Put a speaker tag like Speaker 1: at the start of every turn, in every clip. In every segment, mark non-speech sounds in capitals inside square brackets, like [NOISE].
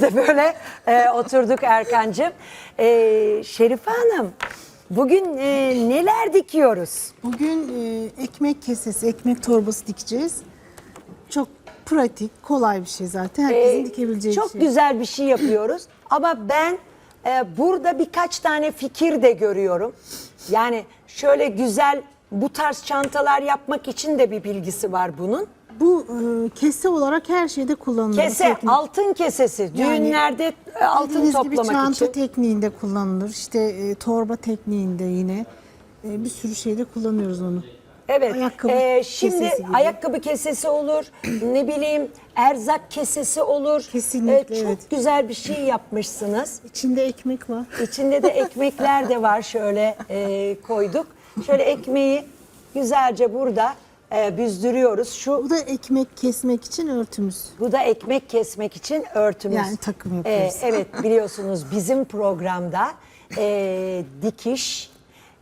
Speaker 1: Biz de böyle e, oturduk Erkancığım. E, Şerife Hanım, bugün e, neler dikiyoruz?
Speaker 2: Bugün e, ekmek kesesi, ekmek torbası dikeceğiz. Çok pratik, kolay bir şey zaten. Herkesin
Speaker 1: E,
Speaker 2: dikebileceği
Speaker 1: çok
Speaker 2: şey.
Speaker 1: güzel bir şey yapıyoruz. [CLEARS THROAT] Ama ben e, burada birkaç tane fikir de görüyorum. Yani şöyle güzel bu tarz çantalar yapmak için de bir bilgisi var bunun.
Speaker 2: Bu e, kese olarak her şeyde kullanılır.
Speaker 1: Kese,
Speaker 2: teknik.
Speaker 1: altın kesesi.
Speaker 2: Yani
Speaker 1: Düğünlerde e, altın
Speaker 2: Dediğiniz gibi
Speaker 1: toplamak
Speaker 2: çanta
Speaker 1: için.
Speaker 2: tekniğinde kullanılır. İşte e, torba tekniğinde yine. E, bir sürü şeyde kullanıyoruz onu.
Speaker 1: Evet.
Speaker 2: Ayakkabı
Speaker 1: Ee, şimdi
Speaker 2: kesesi gibi.
Speaker 1: ayakkabı kesesi olur. [CLEARS THROAT] ne bileyim erzak kesesi olur.
Speaker 2: Kesinlikle,
Speaker 1: Ee, çok
Speaker 2: evet.
Speaker 1: güzel bir şey yapmışsınız.
Speaker 2: İçinde ekmek var.
Speaker 1: İçinde de ekmekler de var şöyle e, koyduk. Şöyle ekmeği güzelce burada e, büzdürüyoruz. Şu
Speaker 2: Bu da ekmek kesmek için örtümüz.
Speaker 1: bu da ekmek kesmek için örtümüz.
Speaker 2: Yani takım yapıyoruz.
Speaker 1: Ee, [LAUGHS] evet biliyorsunuz bizim programda e, dikiş,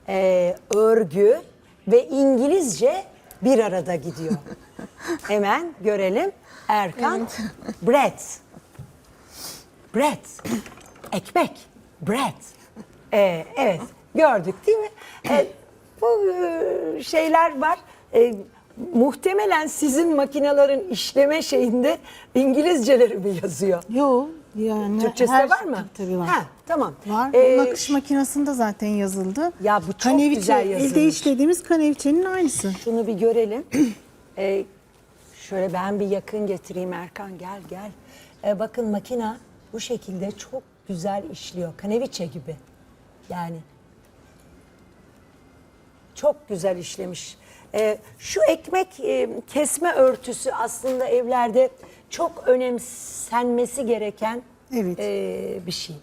Speaker 1: e, örgü ve İngilizce bir arada gidiyor. [LAUGHS] Hemen görelim. Erkan, bread. [LAUGHS] Bread. Ekmek. Bread. Ee, evet gördük değil mi? Ee, bu e, şeyler var. Ee, muhtemelen sizin makinelerin işleme şeyinde İngilizceleri mi yazıyor?
Speaker 2: Yok yani
Speaker 1: Türkçesi
Speaker 2: her-
Speaker 1: de var mı?
Speaker 2: Tabii, tabii var.
Speaker 1: Ha, tamam.
Speaker 2: Var.
Speaker 1: Ee,
Speaker 2: Nakış makinesinde zaten yazıldı.
Speaker 1: Ya bu çok güzel yazılmış.
Speaker 2: Elde işlediğimiz kaneviçenin aynısı.
Speaker 1: Şunu bir görelim. Ee, şöyle ben bir yakın getireyim Erkan gel gel. Ee, bakın makina bu şekilde çok güzel işliyor. Kaneviçe gibi. Yani çok güzel işlemiş. Ee, şu ekmek e, kesme örtüsü aslında evlerde çok önemsenmesi gereken
Speaker 2: Evet.
Speaker 1: e, bir şey.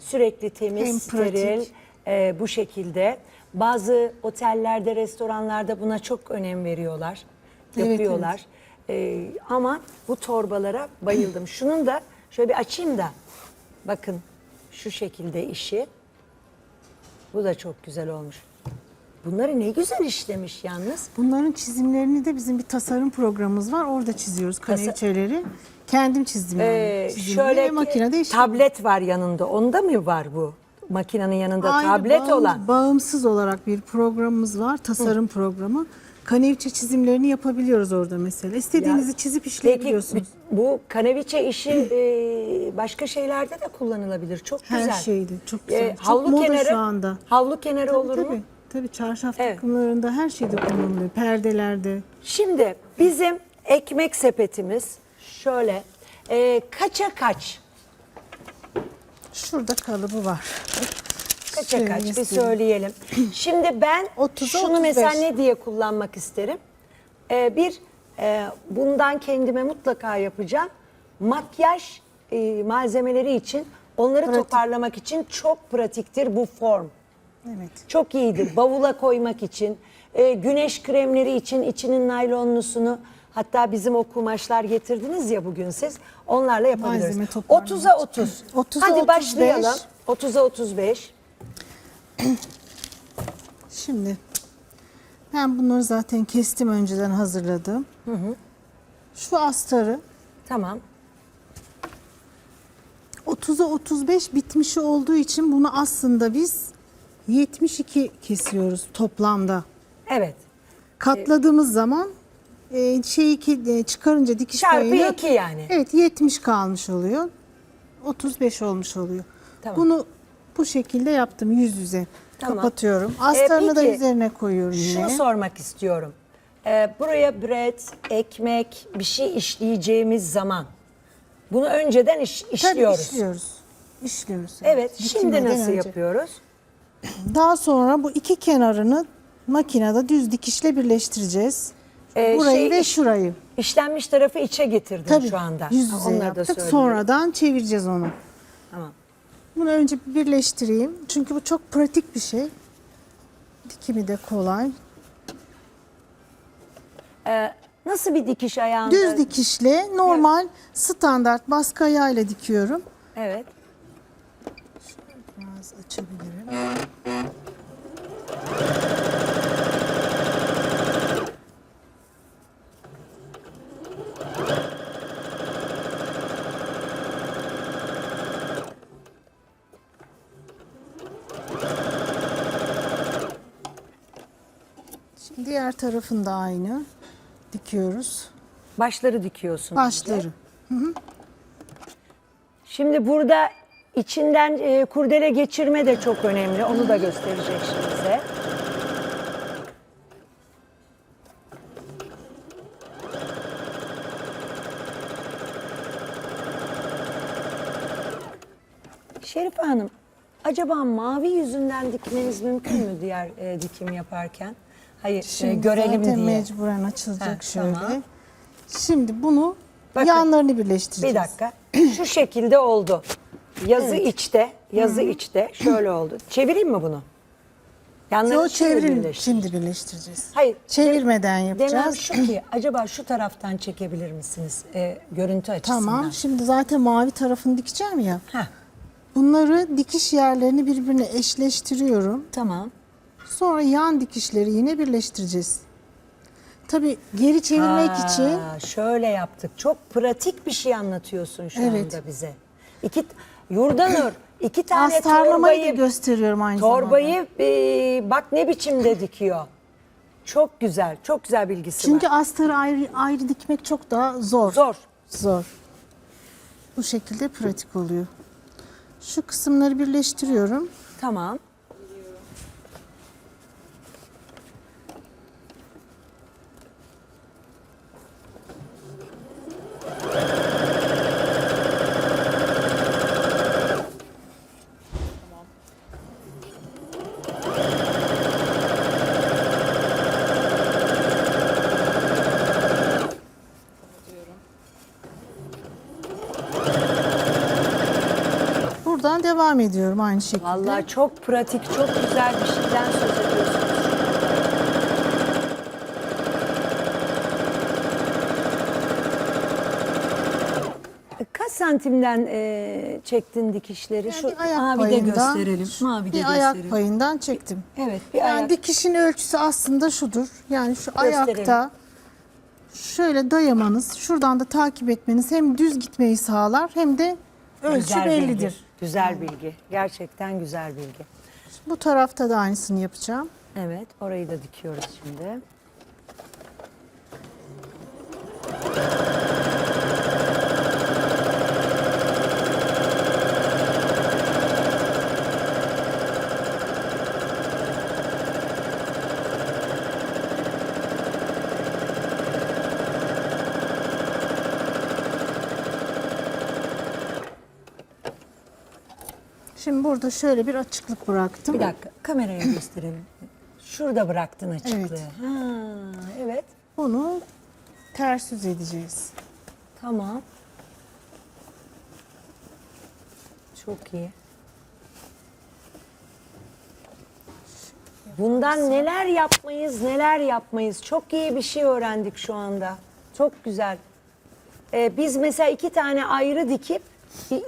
Speaker 1: Sürekli temiz,
Speaker 2: Hem pratik.
Speaker 1: steril e, bu şekilde. Bazı otellerde, restoranlarda buna çok önem veriyorlar.
Speaker 2: Evet,
Speaker 1: Yapıyorlar. E, ama bu torbalara bayıldım. [CLEARS THROAT] Şunun da şöyle bir açayım da bakın şu şekilde işi. Bu da çok güzel olmuş. Bunları ne güzel işlemiş yalnız.
Speaker 2: Bunların çizimlerini de bizim bir tasarım programımız var. Orada çiziyoruz kaneviçeleri. Kendim çizdim yani.
Speaker 1: Ee,
Speaker 2: Çizimleri
Speaker 1: şöyle
Speaker 2: makinede
Speaker 1: tablet var yanında. Onda mı var bu? Makinenin yanında
Speaker 2: Aynı
Speaker 1: tablet
Speaker 2: bağım-
Speaker 1: olan.
Speaker 2: Bağımsız olarak bir programımız var. Tasarım programı. Kaneviçe çizimlerini yapabiliyoruz orada mesela. İstediğinizi çizip
Speaker 1: Peki
Speaker 2: işleyebiliyorsunuz.
Speaker 1: bu kaneviçe işi [CLEARS THROAT] e, başka şeylerde de kullanılabilir. Çok
Speaker 2: Her
Speaker 1: güzel.
Speaker 2: şeyde. Çok güzel.
Speaker 1: E,
Speaker 2: Çok
Speaker 1: havlu
Speaker 2: moda şu anda.
Speaker 1: Havlu kenarı olur mu?
Speaker 2: tabii. Tabii çarşaf
Speaker 1: Evet.
Speaker 2: takımlarında her şeyde kullanılıyor. Perdelerde.
Speaker 1: Şimdi bizim ekmek sepetimiz şöyle e, kaça kaç?
Speaker 2: Şurada kalıbı var.
Speaker 1: Kaça kaç bir söyleyelim. [CLEARS THROAT] Şimdi ben
Speaker 2: 30'a
Speaker 1: şunu
Speaker 2: 35.
Speaker 1: mesela ne diye kullanmak isterim? Ee, bir e, bundan kendime mutlaka yapacağım. Makyaj e, malzemeleri için onları
Speaker 2: Pratik.
Speaker 1: toparlamak için çok pratiktir bu form.
Speaker 2: Evet.
Speaker 1: Çok iyidir. Bavula koymak için, e, güneş kremleri için içinin naylonlusunu hatta bizim o kumaşlar getirdiniz ya bugün siz. Onlarla yapabiliriz.
Speaker 2: Malzeme toparlamak
Speaker 1: 30'a 30.
Speaker 2: 30'a
Speaker 1: Hadi
Speaker 2: 35.
Speaker 1: başlayalım. 30'a 35.
Speaker 2: Şimdi ben bunları zaten kestim önceden hazırladım. Şu astarı
Speaker 1: Tamam.
Speaker 2: 30'a 35 bitmişi olduğu için bunu aslında biz 72 kesiyoruz toplamda.
Speaker 1: Evet.
Speaker 2: Katladığımız zaman e, şeyi ki- e, çıkarınca dikiş
Speaker 1: Çarpı
Speaker 2: payını-
Speaker 1: iki yani.
Speaker 2: Evet 70 kalmış oluyor. 35 olmuş oluyor.
Speaker 1: Tamam.
Speaker 2: Bunu bu şekilde yaptım yüz yüze.
Speaker 1: Tamam.
Speaker 2: Kapatıyorum. Astarını da
Speaker 1: peki,
Speaker 2: üzerine koyuyorum yine.
Speaker 1: Şunu sormak istiyorum. Ee, buraya bread, ekmek, bir şey işleyeceğimiz zaman bunu önceden iş,
Speaker 2: Tabii
Speaker 1: işliyoruz.
Speaker 2: işliyoruz. İşliyoruz.
Speaker 1: Evet. Şimdi
Speaker 2: Dikilmeden
Speaker 1: nasıl
Speaker 2: önce.
Speaker 1: yapıyoruz?
Speaker 2: Daha sonra bu iki kenarını makinede düz dikişle birleştireceğiz.
Speaker 1: Ee,
Speaker 2: Burayı
Speaker 1: şey,
Speaker 2: ve şurayı.
Speaker 1: İşlenmiş tarafı içe getirdin
Speaker 2: Tabii
Speaker 1: şu anda.
Speaker 2: yüz yüze
Speaker 1: onları da
Speaker 2: yaptık.
Speaker 1: söyleyeyim.
Speaker 2: Sonradan çevireceğiz onu.
Speaker 1: Tamam.
Speaker 2: Bunu önce bir birleştireyim. Çünkü bu çok pratik bir şey. Dikimi de kolay.
Speaker 1: Ee, nasıl bir dikiş ayağında?
Speaker 2: Düz dikişle normal standart baskı ayağıyla dikiyorum.
Speaker 1: Evet
Speaker 2: biraz açabilirim. Şimdi diğer tarafını da aynı dikiyoruz.
Speaker 1: Başları dikiyorsun.
Speaker 2: Başları. Hı hı.
Speaker 1: Şimdi burada içinden e, kurdele geçirme de çok önemli. Onu da gösterecek şimdi size. Şerife Hanım, acaba mavi yüzünden dikmeniz mümkün mü diğer e, dikim yaparken? Hayır, e,
Speaker 2: Şimdi
Speaker 1: görelim
Speaker 2: zaten
Speaker 1: diye.
Speaker 2: mecburen açılacak
Speaker 1: Heh,
Speaker 2: şöyle.
Speaker 1: tamam.
Speaker 2: Şimdi bunu
Speaker 1: Bakın.
Speaker 2: yanlarını birleştireceğiz.
Speaker 1: Bir dakika. Şu şekilde oldu. Yazı içte, yazı içte. Şöyle oldu. Çevireyim mi bunu? Yanları
Speaker 2: Yo
Speaker 1: şimdi
Speaker 2: çevirin. Şimdi birleştireceğiz.
Speaker 1: Hayır.
Speaker 2: Çevirmeden
Speaker 1: Demem
Speaker 2: yapacağız.
Speaker 1: şu ki [CLEARS THROAT] acaba şu taraftan çekebilir misiniz? Ee, görüntü açısından.
Speaker 2: Tamam. Şimdi zaten mavi tarafını dikeceğim ya.
Speaker 1: Heh,
Speaker 2: Bunları dikiş yerlerini birbirine eşleştiriyorum.
Speaker 1: tamam.
Speaker 2: Sonra yan dikişleri yine birleştireceğiz. Tabii geri çevirmek için
Speaker 1: Şöyle yaptık. Çok pratik bir şey anlatıyorsun şu
Speaker 2: Evet.
Speaker 1: anda bize. İki, Yurdanur iki tane
Speaker 2: astarlamayı da
Speaker 1: torbayı,
Speaker 2: gösteriyorum aynı zamanda.
Speaker 1: torbayı e, bak ne biçimde dikiyor. Çok güzel, çok güzel bilgisi
Speaker 2: Çünkü
Speaker 1: var.
Speaker 2: astarı ayrı, ayrı dikmek çok daha zor.
Speaker 1: Zor.
Speaker 2: Zor. Bu şekilde pratik oluyor. Şu kısımları birleştiriyorum.
Speaker 1: Tamam.
Speaker 2: Buradan devam ediyorum aynı şekilde.
Speaker 1: Vallahi çok pratik, çok güzel bir şeyden söz ediyorsunuz. Kaç santimden e, çektin dikişleri? Şu
Speaker 2: bir ayak
Speaker 1: mavi de
Speaker 2: payından,
Speaker 1: gösterelim. Mavi de
Speaker 2: bir
Speaker 1: gösterelim.
Speaker 2: ayak payından çektim.
Speaker 1: Evet, bir
Speaker 2: yani
Speaker 1: ayak.
Speaker 2: dikişin ölçüsü aslında şudur. Yani şu ayakta şöyle dayamanız, şuradan da takip etmeniz hem düz gitmeyi sağlar hem de ölçü
Speaker 1: Güzel
Speaker 2: bellidir.
Speaker 1: Bilgi. Güzel bilgi. Gerçekten güzel bilgi.
Speaker 2: Bu tarafta da aynısını yapacağım.
Speaker 1: Evet, orayı da dikiyoruz şimdi.
Speaker 2: Şimdi burada şöyle bir açıklık bıraktım.
Speaker 1: Bir dakika, kameraya [CLEARS THROAT] gösterelim. Şurada bıraktın açıklığı.
Speaker 2: Evet.
Speaker 1: Ha, evet.
Speaker 2: Bunu ters yüz edeceğiz.
Speaker 1: Tamam. Çok iyi. Bundan neler yapmayız, neler yapmayız. Çok iyi bir şey öğrendik şu anda. Çok güzel. Ee, biz mesela iki tane ayrı dikip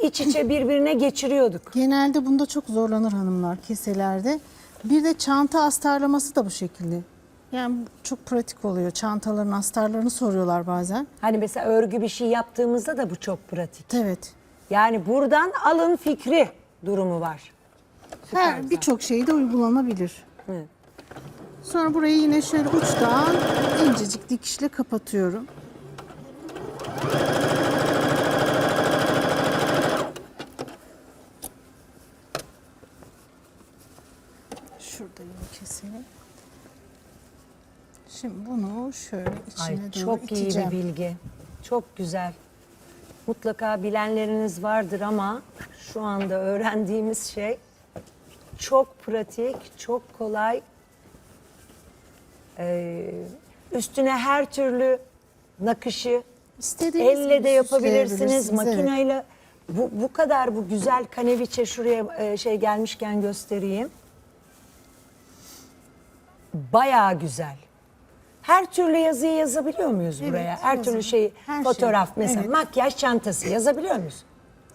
Speaker 1: iç içe birbirine geçiriyorduk.
Speaker 2: Genelde bunda çok zorlanır hanımlar keselerde. Bir de çanta astarlaması da bu şekilde. Yani çok pratik oluyor. Çantaların astarlarını soruyorlar bazen.
Speaker 1: Hani mesela örgü bir şey yaptığımızda da bu çok pratik.
Speaker 2: Evet.
Speaker 1: Yani buradan alın fikri durumu var.
Speaker 2: Her birçok şeyde uygulanabilir.
Speaker 1: Evet.
Speaker 2: Sonra burayı yine şöyle uçtan incecik dikişle kapatıyorum. Şurada yine keselim. Şimdi şöyle içine
Speaker 1: Ay
Speaker 2: doğru
Speaker 1: çok iyi bir bilgi. Çok güzel. Mutlaka bilenleriniz vardır ama şu anda öğrendiğimiz şey çok pratik, çok kolay. Ee, üstüne her türlü nakışı
Speaker 2: İstediğiniz
Speaker 1: elle de yapabilirsiniz,
Speaker 2: süsleyebilirsiniz, evet.
Speaker 1: makineyle. Bu, bu kadar bu güzel kaneviçe şuraya e, şey gelmişken göstereyim. Bayağı güzel. Her türlü yazıyı yazabiliyor muyuz
Speaker 2: Evet,
Speaker 1: buraya? Her
Speaker 2: yazın.
Speaker 1: türlü şeyi,
Speaker 2: Her şey,
Speaker 1: fotoğraf mesela,
Speaker 2: evet.
Speaker 1: makyaj çantası yazabiliyor muyuz?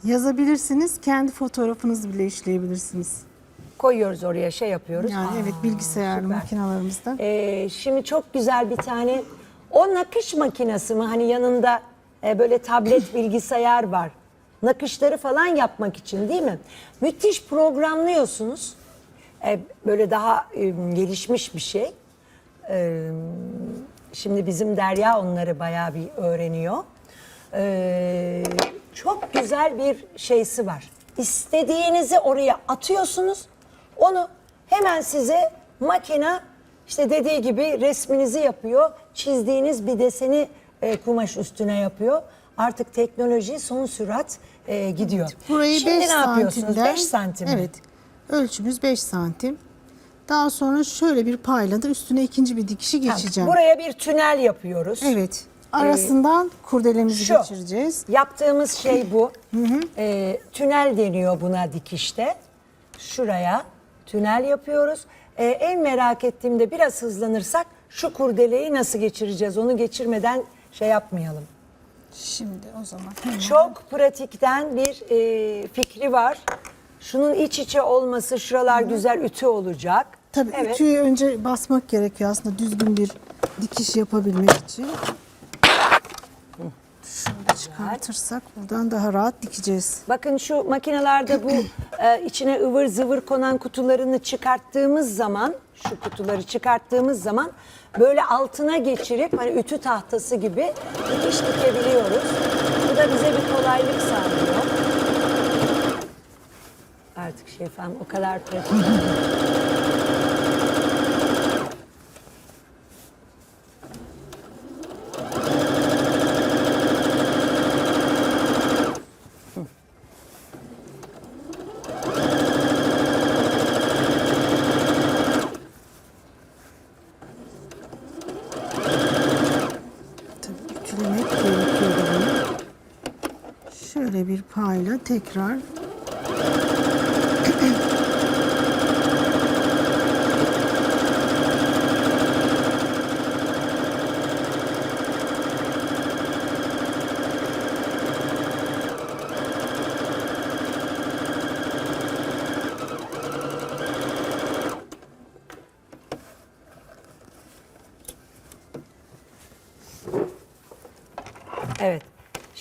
Speaker 2: Yazabilirsiniz, kendi fotoğrafınızı bile işleyebilirsiniz.
Speaker 1: Koyuyoruz oraya şey yapıyoruz.
Speaker 2: Yani
Speaker 1: Aa,
Speaker 2: evet bilgisayarlı
Speaker 1: süper.
Speaker 2: makinalarımızda.
Speaker 1: Ee, şimdi çok güzel bir tane o nakış makinesi mi hani yanında e, böyle tablet [CLEARS THROAT] bilgisayar var. Nakışları falan yapmak için değil mi? Müthiş programlıyorsunuz. E, böyle daha e, gelişmiş bir şey. Ee, şimdi bizim Derya onları bayağı bir öğreniyor. Ee, çok güzel bir şeysi var. İstediğinizi oraya atıyorsunuz. Onu hemen size makine işte dediği gibi resminizi yapıyor. Çizdiğiniz bir deseni e, kumaş üstüne yapıyor. Artık teknoloji son sürat e, gidiyor.
Speaker 2: Burayı
Speaker 1: Şimdi
Speaker 2: 5
Speaker 1: ne yapıyorsunuz?
Speaker 2: santimden.
Speaker 1: 5 santim. mi?
Speaker 2: Evet. Ölçümüz 5 santim. Daha sonra şöyle bir payla da üstüne ikinci bir dikişi geçeceğim.
Speaker 1: Buraya bir tünel yapıyoruz.
Speaker 2: Evet. Arasından kurdelemizi
Speaker 1: Şu.
Speaker 2: geçireceğiz.
Speaker 1: Yaptığımız şey bu. [CLEARS THROAT] Ee, tünel deniyor buna dikişte. Şuraya tünel yapıyoruz. Ee, en merak ettiğimde biraz hızlanırsak şu kurdeleyi nasıl geçireceğiz? Onu geçirmeden şey yapmayalım.
Speaker 2: Şimdi o zaman hemen
Speaker 1: Çok pratikten bir e, fikri var. Şunun iç içe olması, şuralar güzel ütü olacak.
Speaker 2: Tabii
Speaker 1: Evet.
Speaker 2: ütüyü önce basmak gerekiyor aslında düzgün bir dikiş yapabilmek için. Şunu çıkartırsak buradan daha rahat dikeceğiz.
Speaker 1: Bakın şu makinelerde bu [CLEARS THROAT] e, içine ıvır zıvır konan kutularını çıkarttığımız zaman, şu kutuları çıkarttığımız zaman böyle altına geçirip hani ütü tahtası gibi dikiş dikebiliyoruz. Bu da bize bir kolaylık sağlıyor. Artık şefam o kadar pratik. [LAUGHS]
Speaker 2: Tabii ütülemek gerekiyor da bunu. Şöyle bir payla tekrar
Speaker 1: Evet.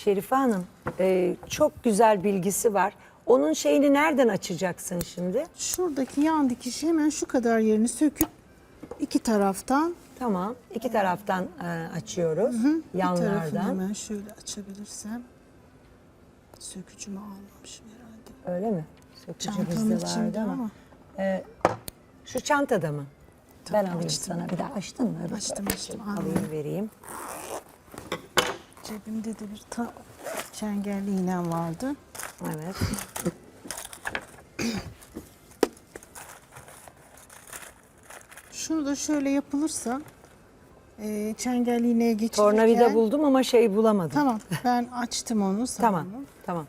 Speaker 1: Şerife Hanım e, çok güzel bilgisi var. Onun şeyini nereden açacaksın şimdi?
Speaker 2: şuradaki yan dikişi hemen şu kadar yerini söküp iki taraftan
Speaker 1: Tamam. iki taraftan e, açıyoruz.
Speaker 2: bir tarafını
Speaker 1: Yanlardan.
Speaker 2: hemen şöyle açabilirsem. Sökücümü almamışım herhalde.
Speaker 1: Öyle mi? Sökücü
Speaker 2: Çantamın
Speaker 1: bizde
Speaker 2: içinde
Speaker 1: vardı ama.
Speaker 2: ama.
Speaker 1: Şu çantada mı? ben alayım
Speaker 2: açtım.
Speaker 1: sana. Bir daha açtın mı?
Speaker 2: Açtım, açtım,
Speaker 1: Alayım
Speaker 2: alayım.
Speaker 1: vereyim.
Speaker 2: Cebimde de bir ta çengelli iğnem vardı.
Speaker 1: Evet. [CLEARS THROAT]
Speaker 2: Şunu da şöyle yapılırsa e, çengelli iğneye geçirirken...
Speaker 1: Tornavida buldum ama şey bulamadım.
Speaker 2: Tamam ben açtım onu. [LAUGHS]
Speaker 1: Tamam. Tamam.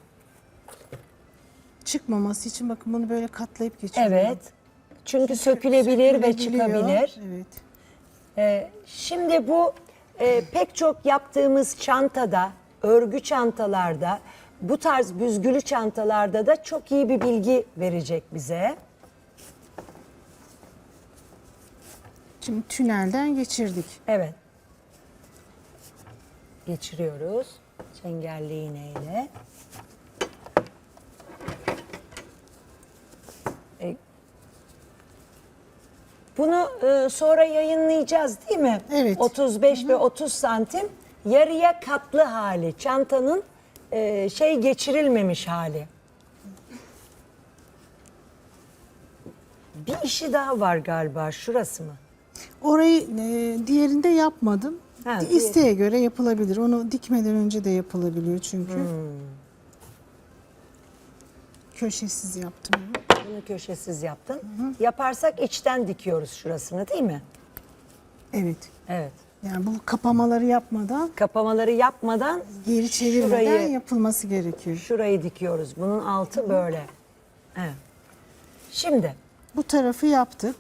Speaker 2: Çıkmaması için bakın bunu böyle katlayıp geçiyorum.
Speaker 1: Evet. Çünkü sökülebilir ve
Speaker 2: Sökülebiliyor.
Speaker 1: çıkabilir.
Speaker 2: Evet.
Speaker 1: Ee, şimdi bu e, pek çok yaptığımız çantada, örgü çantalarda, bu tarz büzgülü çantalarda da çok iyi bir bilgi verecek bize.
Speaker 2: Şimdi tünelden geçirdik.
Speaker 1: Evet. Geçiriyoruz çengelli iğneyle. Bunu e, sonra yayınlayacağız değil mi?
Speaker 2: Evet.
Speaker 1: 35 ve 30 santim yarıya katlı hali. Çantanın e, şey geçirilmemiş hali. Bir işi daha var galiba. Şurası mı?
Speaker 2: Orayı e, diğerinde yapmadım.
Speaker 1: Ha,
Speaker 2: Di-
Speaker 1: diğer-
Speaker 2: İsteğe göre yapılabilir. Onu dikmeden önce de yapılabiliyor çünkü.
Speaker 1: Hmm.
Speaker 2: Köşesiz yaptım onu.
Speaker 1: Bunu köşesiz yaptın. Yaparsak içten dikiyoruz şurasını değil mi?
Speaker 2: Evet.
Speaker 1: Evet.
Speaker 2: Yani bu kapamaları yapmadan
Speaker 1: Kapamaları yapmadan
Speaker 2: geri çevirmeden
Speaker 1: şurayı,
Speaker 2: yapılması gerekiyor.
Speaker 1: şurayı dikiyoruz. Bunun altı böyle. Evet. Şimdi
Speaker 2: Bu tarafı yaptık.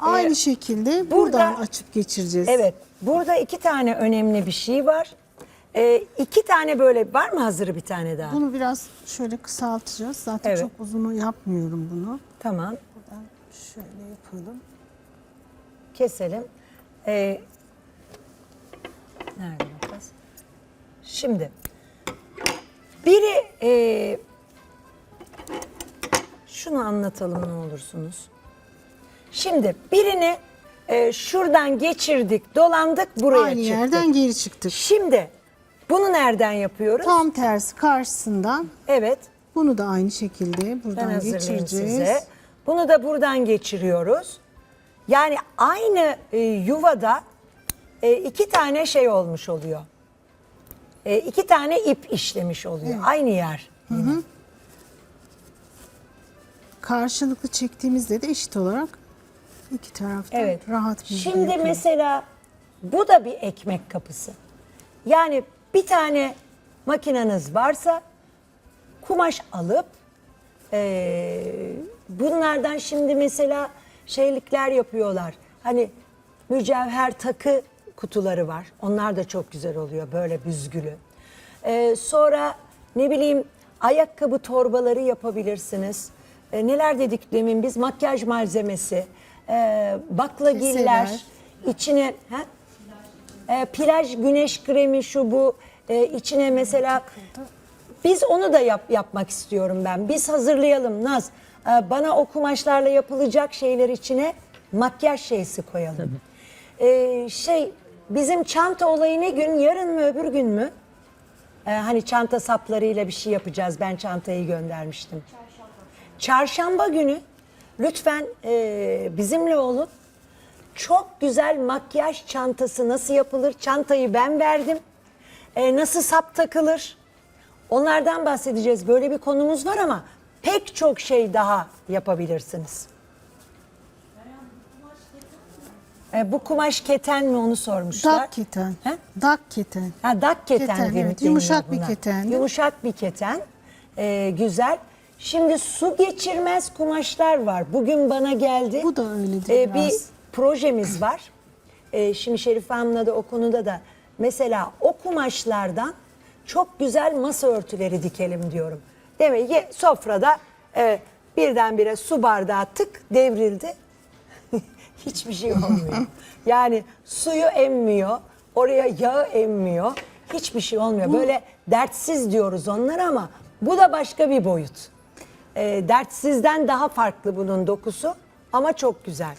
Speaker 2: Aynı
Speaker 1: Ee,
Speaker 2: şekilde
Speaker 1: burada-
Speaker 2: buradan açıp geçireceğiz.
Speaker 1: evet burada iki tane önemli bir şey var. Ee, iki tane böyle var mı hazırı bir tane daha?
Speaker 2: Bunu biraz şöyle kısaltacağız. Zaten
Speaker 1: Evet.
Speaker 2: çok uzunu yapmıyorum bunu.
Speaker 1: Tamam.
Speaker 2: Buradan şöyle yapalım.
Speaker 1: Keselim. Ee, nerede makas? Şimdi biri e, şunu anlatalım ne olursunuz. Şimdi birini e, şuradan geçirdik, dolandık buraya
Speaker 2: Aynı
Speaker 1: çıktık.
Speaker 2: yerden geri çıktık.
Speaker 1: Şimdi bunu nereden yapıyoruz?
Speaker 2: Tam tersi karşısından
Speaker 1: Evet.
Speaker 2: bunu da aynı şekilde
Speaker 1: Ben
Speaker 2: buradan
Speaker 1: hazırlayayım
Speaker 2: geçireceğiz.
Speaker 1: size. Bunu da buradan geçiriyoruz. Yani aynı e, yuvada e, iki tane şey olmuş oluyor. E, iki tane ip işlemiş oluyor. Aynı yer.
Speaker 2: Karşılıklı çektiğimizde de eşit olarak iki taraftan
Speaker 1: Evet.
Speaker 2: rahat bir
Speaker 1: Şimdi
Speaker 2: yapıyor.
Speaker 1: mesela bu da bir ekmek kapısı. Yani bir tane makineniz varsa kumaş alıp eee, bunlardan şimdi mesela şeylikler yapıyorlar. Hani mücevher takı kutuları var. Onlar da çok güzel oluyor böyle büzgülü. Eee, sonra ne bileyim ayakkabı torbaları yapabilirsiniz. E, neler dedik demin biz makyaj malzemesi, e, baklagiller,
Speaker 2: Keseler.
Speaker 1: içine ha? E, plaj güneş kremi şu bu e, içine mesela biz onu da yap, yapmak istiyorum ben. Biz hazırlayalım Naz. E, bana o kumaşlarla yapılacak şeyler içine makyaj şeysi koyalım. E, şey bizim çanta olayı ne gün? Yarın mı öbür gün mü? E, hani çanta saplarıyla bir şey yapacağız. Ben çantayı göndermiştim. Çarşamba günü lütfen e, bizimle olun. Çok güzel makyaj çantası nasıl yapılır? Çantayı ben verdim. E, nasıl sap takılır? Onlardan bahsedeceğiz. Böyle bir konumuz var ama pek çok şey daha yapabilirsiniz. E, bu kumaş keten mi onu sormuşlar.
Speaker 2: Dak keten.
Speaker 1: He?
Speaker 2: Dak keten.
Speaker 1: Ha, dak keten,
Speaker 2: Keten, evet. Yumuşak bir keten.
Speaker 1: Yumuşak bir keten. Ee, güzel. Şimdi su geçirmez kumaşlar var. Bugün bana geldi.
Speaker 2: Bu da öyledir
Speaker 1: Ee, bir
Speaker 2: biraz.
Speaker 1: Projemiz var. Ee, şimdi Şerife Hanım'la da o konuda da mesela o kumaşlardan çok güzel masa örtüleri dikelim diyorum. Demek ki sofrada e, birdenbire su bardağı tık devrildi. [LAUGHS] Hiçbir şey olmuyor. [LAUGHS] Yani suyu emmiyor, oraya yağı emmiyor. Hiçbir şey olmuyor. Böyle dertsiz diyoruz onlara ama bu da başka bir boyut. Ee, dertsizden daha farklı bunun dokusu ama çok güzel.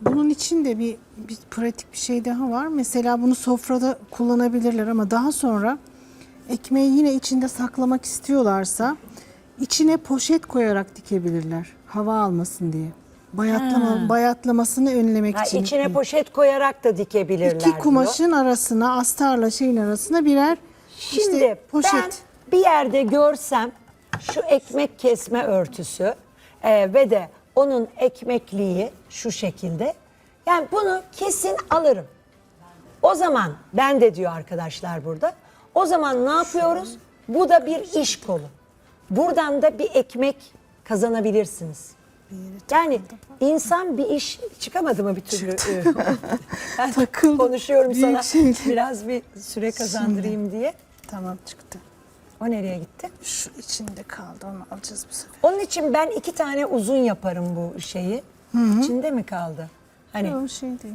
Speaker 2: Bunun için de bir, bir pratik bir şey daha var. Mesela bunu sofrada kullanabilirler ama daha sonra ekmeği yine içinde saklamak istiyorlarsa içine poşet koyarak dikebilirler. Hava almasın diye. Bayatlama, bayatlamasını önlemek
Speaker 1: Ha,
Speaker 2: için.
Speaker 1: içine poşet koyarak da dikebilirler
Speaker 2: İki
Speaker 1: diyor.
Speaker 2: kumaşın arasına, astarla şeyin arasına birer
Speaker 1: Şimdi
Speaker 2: işte poşet.
Speaker 1: ben bir yerde görsem şu ekmek kesme örtüsü e, ve de onun ekmekliği şu şekilde. Yani bunu kesin alırım. O zaman ben de diyor arkadaşlar burada. O zaman ne yapıyoruz? Bu da bir iş kolu. Buradan da bir ekmek kazanabilirsiniz. Yani insan bir iş çıkamadı mı bir türlü? [LAUGHS] ben
Speaker 2: Takıldım.
Speaker 1: konuşuyorum
Speaker 2: Büyük
Speaker 1: sana
Speaker 2: şeyler.
Speaker 1: biraz bir süre kazandırayım diye.
Speaker 2: Tamam çıktı.
Speaker 1: O nereye gitti?
Speaker 2: Şu içinde kaldı onu alacağız bu sefer.
Speaker 1: Onun için ben iki tane uzun yaparım bu şeyi. İçinde mi kaldı? Hani
Speaker 2: Yok şey değil.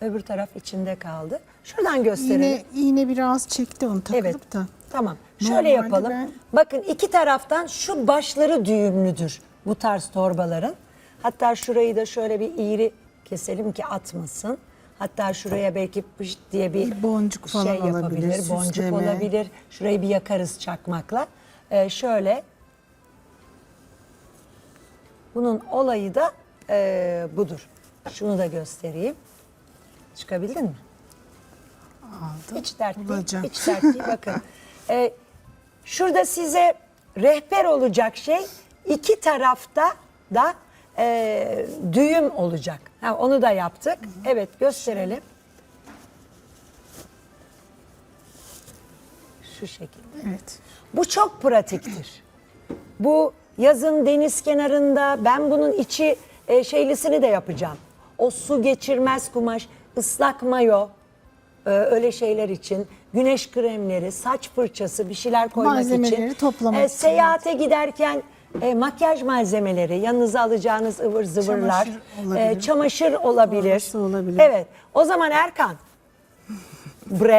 Speaker 1: öbür taraf içinde kaldı. Şuradan gösterelim.
Speaker 2: Yine iğne biraz çekti onu takılıp
Speaker 1: Evet.
Speaker 2: da.
Speaker 1: Tamam. Şöyle
Speaker 2: Normalde
Speaker 1: yapalım.
Speaker 2: ben-
Speaker 1: Bakın iki taraftan şu başları düğümlüdür bu tarz torbaların. Hatta şurayı da şöyle bir iğri keselim ki atmasın. Hatta şuraya belki pışt diye bir,
Speaker 2: Bir boncuk falan
Speaker 1: şey yapabilir.
Speaker 2: olabilir,
Speaker 1: Boncuk
Speaker 2: süsleme.
Speaker 1: olabilir. Şurayı bir yakarız çakmakla. Ee, şöyle. Bunun olayı da e, budur. Şunu da göstereyim. Çıkabildin mi?
Speaker 2: Aldım.
Speaker 1: Hiç dert değil.
Speaker 2: Bulacağım.
Speaker 1: Hiç dert değil. Bakın. [LAUGHS] Ee, şurada size rehber olacak şey iki tarafta da e, düğüm olacak. Ha, onu da yaptık. Evet gösterelim. Şu şekilde.
Speaker 2: Evet.
Speaker 1: Bu çok pratiktir. Bu yazın deniz kenarında ben bunun içi e, şeylisini de yapacağım. O su geçirmez kumaş, ıslak mayo e, öyle şeyler için güneş kremleri, saç fırçası bir şeyler koymak
Speaker 2: Malzemeleri
Speaker 1: için.
Speaker 2: toplamak
Speaker 1: E,
Speaker 2: için,
Speaker 1: seyahate giderken e, makyaj malzemeleri, yanınıza alacağınız ıvır zıvırlar,
Speaker 2: Çamaşır olabilir.
Speaker 1: e, çamaşır olabilir.
Speaker 2: Olabilir.
Speaker 1: Evet. O zaman Erkan bre [LAUGHS]